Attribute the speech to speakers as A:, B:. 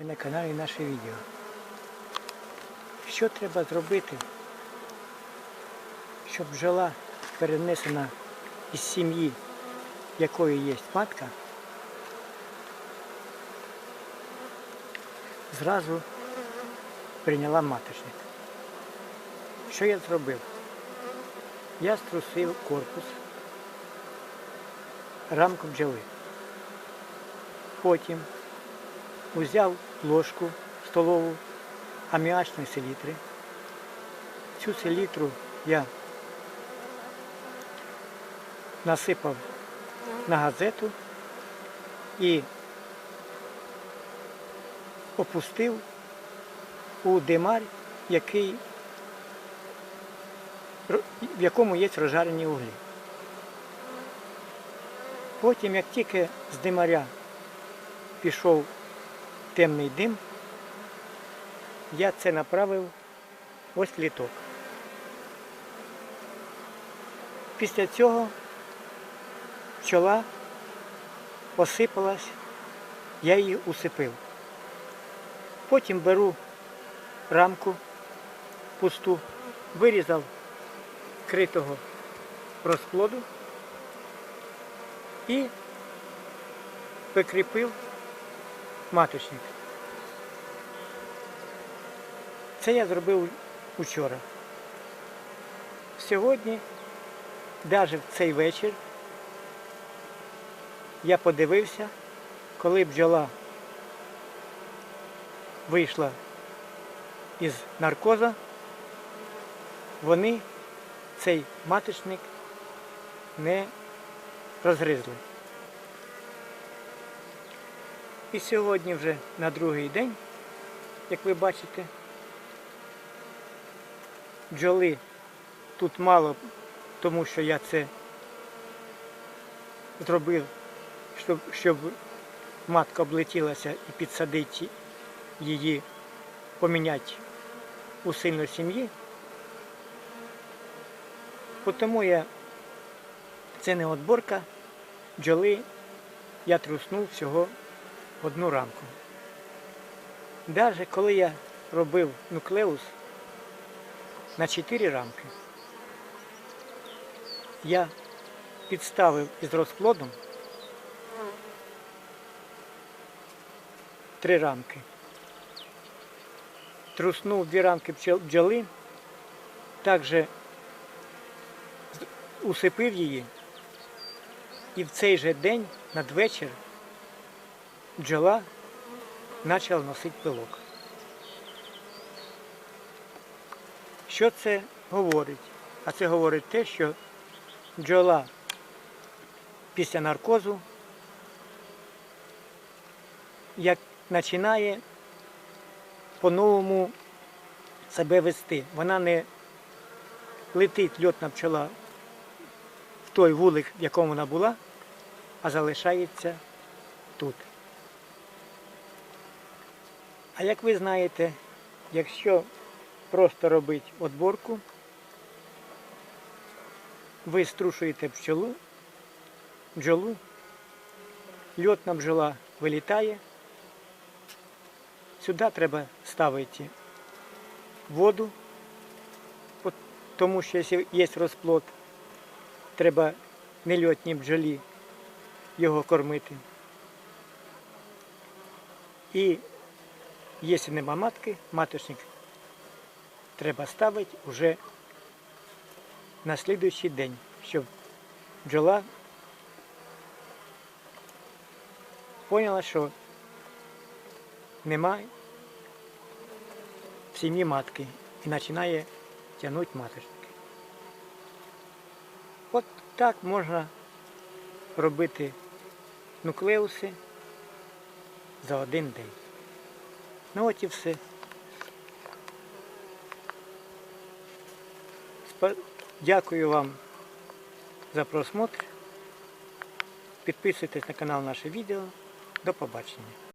A: Ви на каналі наше відео. Що треба зробити, щоб бджола перенесена із сім'ї, якої є матка, зразу прийняла маточник. Що я зробив? Я струсив корпус рамку бджоли. Потім узяв ложку столову аміачної селітри. Цю селітру я насипав на газету і опустив у димар, який, в якому є розжарені углі. Потім, як тільки з димаря пішов темний дим, я це направив ось літок. Після цього пчола посипалась, я її усипив. Потім беру рамку пусту, вирізав критого розплоду і прикріпив маточник. Це я зробив учора. Сьогодні, навіть в цей вечір, я подивився, коли бджола вийшла із наркоза, вони цей маточник не розгризли. І сьогодні вже на другий день, як ви бачите, бджоли тут мало, тому що я це зробив, щоб, щоб матка облетілася і підсадити її, поміняти у сильну сім'ї. Тому я це не отборка, бджоли я труснув всього одну рамку. Навіть коли я робив нуклеус на 4 рамки, я підставив із розплодом три рамки. Труснув дві рамки бджоли, також усипив її, і в цей же день надвечір бджола почала носити пилок. Що це говорить? А це говорить те, що бджола після наркозу як починає по-новому себе вести. Вона не летить льотна пчола в той вулик, в якому вона була, а залишається тут. А як ви знаєте, якщо просто робити отборку, ви струшуєте пчолу, бджолу, льотна бджола вилітає. Сюди треба ставити воду, тому що якщо є розплод, треба нельотній бджолі його кормити. І якщо нема матки, маточник треба ставити вже на слідуючий день, щоб бджола поняла, що немає в сім'ї матки і починає тягнути маточники. От так можна робити нуклеуси за один день. Ну от і все. Дякую вам за просмотр. Підписуйтесь на канал наше відео. До побачення.